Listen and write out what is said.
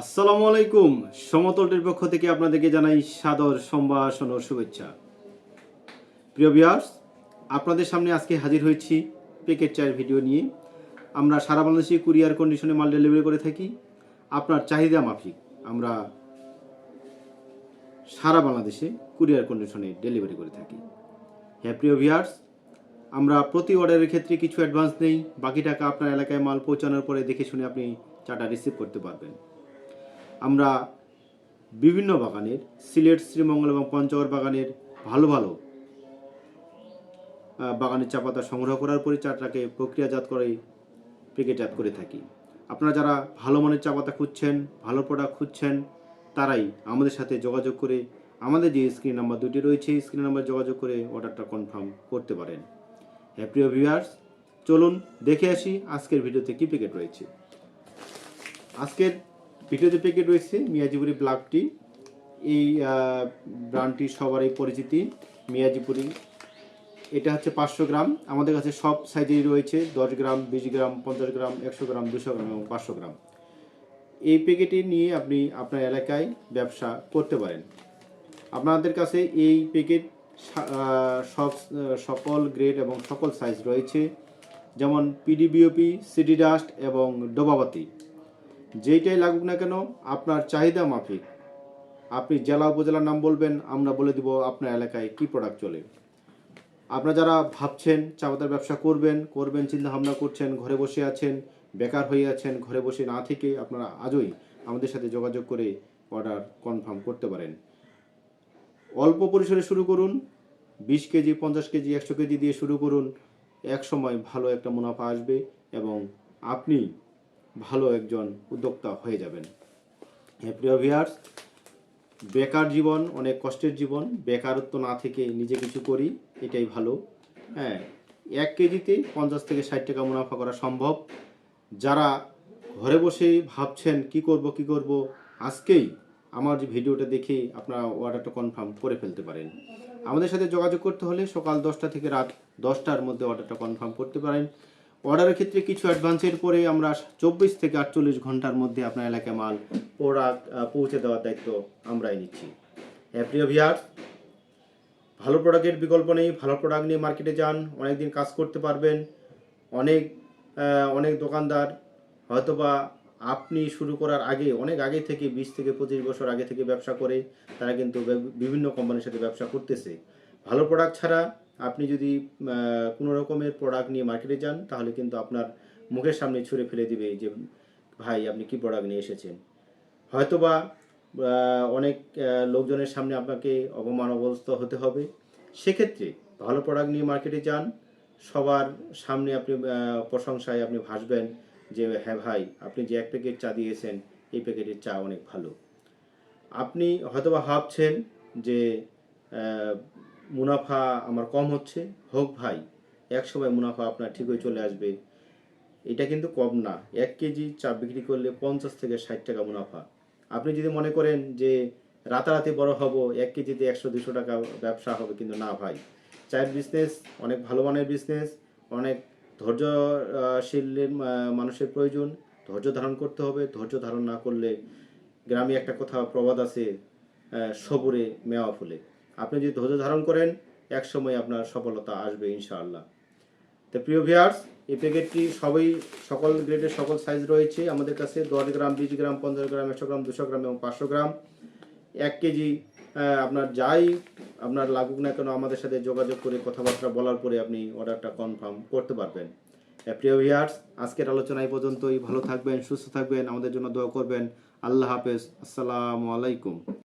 আসসালামু আলাইকুম। সমতলটির পক্ষ থেকে আপনাদেরকে জানাই সাদর সম্ভাষণ ও শুভেচ্ছা। প্রিয় বিয়ার্স আপনাদের সামনে আজকে হাজির হয়েছি প্যাকেট চায়ের ভিডিও নিয়ে। আমরা সারা বাংলাদেশে কুরিয়ার কন্ডিশনে মাল ডেলিভারি করে থাকি। আপনার চাহিদা মাফিক। আমরা সারা বাংলাদেশে কুরিয়ার কন্ডিশনে ডেলিভারি করে থাকি। হ্যাঁ প্রিয় ভিয়ার্স আমরা প্রতি অর্ডারের ক্ষেত্রে কিছু অ্যাডভান্স নেই। বাকি টাকা আপনার এলাকায় মাল পৌঁছানোর পরে দেখে শুনে আপনি চাটা রিসিভ করতে পারবেন। আমরা বিভিন্ন বাগানের, সিলেট, শ্রীমঙ্গল এবং পঞ্চগড় বাগানের ভালো ভালো বাগানের চা পাতা সংগ্রহ করার পরে চাটাকে প্রক্রিয়াজাত করে প্যাকেটজাত করে থাকি। আপনারা যারা ভালো মানের চা পাতা খুঁজছেন, ভালো প্রোডাক্ট খুঁজছেন, তারাই আমাদের সাথে যোগাযোগ করে আমাদের যে স্ক্রিন নাম্বার দুটি রয়েছে স্ক্রিন নাম্বার যোগাযোগ করে অর্ডারটা কনফার্ম করতে পারেন। হ্যাঁ প্রিয় ভিউয়ার্স চলুন দেখে আসি আজকের ভিডিওতে কী প্যাকেট রয়েছে। আজকের ভিডিওতে প্যাকেট রয়েছে, মিয়াজিপুরি ব্ল্যাক টি, এই ব্র্যান্ডটি সবারই পরিচিতি, মিয়াজিপুরি। এটা হচ্ছে পাঁচশো গ্রাম। আমাদের কাছে সব সাইজেই রয়েছে, দশ গ্রাম, বিশ গ্রাম, পঞ্চাশ গ্রাম, একশো গ্রাম, দুশো গ্রাম এবং পাঁচশো গ্রাম। এই প্যাকেটটি নিয়ে আপনি আপনার এলাকায় ব্যবসা করতে পারেন। আপনাদের কাছে এই প্যাকেট সব, সকল গ্রেড এবং সকল সাইজ রয়েছে, যেমন পিডিবিওপি সিডি ডাস্ট এবং ডোবাবাতি। যেইটাই লাগুক না কেন, আপনার চাহিদা মাফিক। আপনি জেলা উপজেলার নাম বলবেন, আমরা বলে দিব আপনার এলাকায় কি প্রোডাক্ট চলে। আপনারা যারা ভাবছেন চা পাতার ব্যবসা করবেন করবেন চিন্তা ভাবনা করছেন, ঘরে বসে আছেন, বেকার হয়ে আছেন, ঘরে বসে না থেকে আপনারা আজই আমাদের সাথে যোগাযোগ করে অর্ডার কনফার্ম করতে পারেন। অল্প পরিসরে শুরু করুন, বিশ কেজি, পঞ্চাশ কেজি, একশো কেজি দিয়ে শুরু করুন এক সময় ভালো একটা মুনাফা আসবে এবং আপনি ভালো একজন উদ্যোক্তা হয়ে যাবেন। হ্যাঁ প্রিয় ভিয়ার্স বেকার জীবন, অনেক কষ্টের জীবন, বেকারত্ব না থেকে নিজে কিছু করি, এটাই ভালো। হ্যাঁ এক কেজিতে পঞ্চাশ থেকে ষাট টাকা মুনাফা করা সম্ভব। যারা ঘরে বসেই ভাবছেন, কি করব কি করব, আজকেই আমার যে ভিডিওটা দেখে আপনারা অর্ডারটা কনফার্ম করে ফেলতে পারেন। আমাদের সাথে যোগাযোগ করতে হলে সকাল দশটা থেকে রাত দশটার মধ্যে অর্ডারটা কনফার্ম করতে পারেন। অর্ডারের ক্ষেত্রে কিছু অ্যাডভান্সের পরে আমরা চব্বিশ থেকে আটচল্লিশ ঘণ্টার মধ্যে আপনার এলাকায় মাল প্রোডাক্ট পৌঁছে দেওয়ার দায়িত্ব আমরাই নিচ্ছি। হ্যাঁ প্রিয় ভিয়ার ভালো প্রোডাক্টের বিকল্প নেই, ভালো প্রোডাক্ট নিয়ে মার্কেটে যান অনেক দিন কাজ করতে পারবেন। অনেক অনেক দোকানদার হয়তোবা আপনি শুরু করার আগে, অনেক আগে থেকে, বিশ থেকে পঁচিশ বছর আগে থেকে ব্যবসা করে, তারা কিন্তু বিভিন্ন কোম্পানির সাথে ব্যবসা করতেছে। ভালো প্রোডাক্ট ছাড়া আপনি যদি কোনো রকমের প্রোডাক্ট নিয়ে মার্কেটে যান, তাহলে কিন্তু আপনার মুখের সামনে ছুঁড়ে ফেলে দিবে যে, ভাই, আপনি কি প্রোডাক্ট নিয়ে এসেছেন? হয়তোবা অনেক লোকজনের সামনে আপনাকে অবমান অবস্থ হতে হবে। সেক্ষেত্রে ভালো প্রোডাক্ট নিয়ে মার্কেটে যান। সবার সামনে আপনি প্রশংসায় আপনি ভাসবেন যে হ্যাঁ ভাই, আপনি যে এক প্যাকেট চা দিয়েছেন, এই প্যাকেটের চা অনেক ভালো। আপনি হয়তোবা ভাবছেন যে মুনাফা আমার কম হচ্ছে। হোক ভাই এক সময় মুনাফা আপনার ঠিকই চলে আসবে। এটা কিন্তু কম না। এক কেজি চা বিক্রি করলে পঞ্চাশ থেকে ষাট টাকা মুনাফা। আপনি যদি মনে করেন যে রাতারাতি বড় হব, এক কেজিতে একশো, দুশো টাকা ব্যবসা হবে কিন্তু না ভাই। চায়ের বিজনেস অনেক ভালো মানের বিজনেস অনেক ধৈর্যশীল মানুষের প্রয়োজন। ধৈর্য ধারণ করতে হবে। ধৈর্য ধারণ না করলে গ্রামে একটা কথা প্রবাদ আছে সবুরে মেওয়া ফুলে। আপনি যদি ধৈর্য ধারণ করেন, এক সময় আপনার সফলতা আসবে ইনশাআল্লাহ। তো প্রিয় ভিয়ার্স এই প্যাকেটটি সবই সকল গ্রেডের সকল সাইজ রয়েছে আমাদের কাছে। দশ গ্রাম, বিশ গ্রাম, পঞ্চাশ গ্রাম, একশো গ্রাম, দুশো গ্রাম এবং পাঁচশো গ্রাম। এক কেজি আপনার যাই আপনার লাগুক না কেন আমাদের সাথে যোগাযোগ করে কথাবার্তা বলার পরে আপনি অর্ডারটা কনফার্ম করতে পারবেন। প্রিয় ভিয়ার্স আজকের আলোচনা এই পর্যন্তই। ভালো থাকবেন, সুস্থ থাকবেন, আমাদের জন্য দোয়া করবেন। আল্লাহ হাফেজ। আসসালামু আলাইকুম।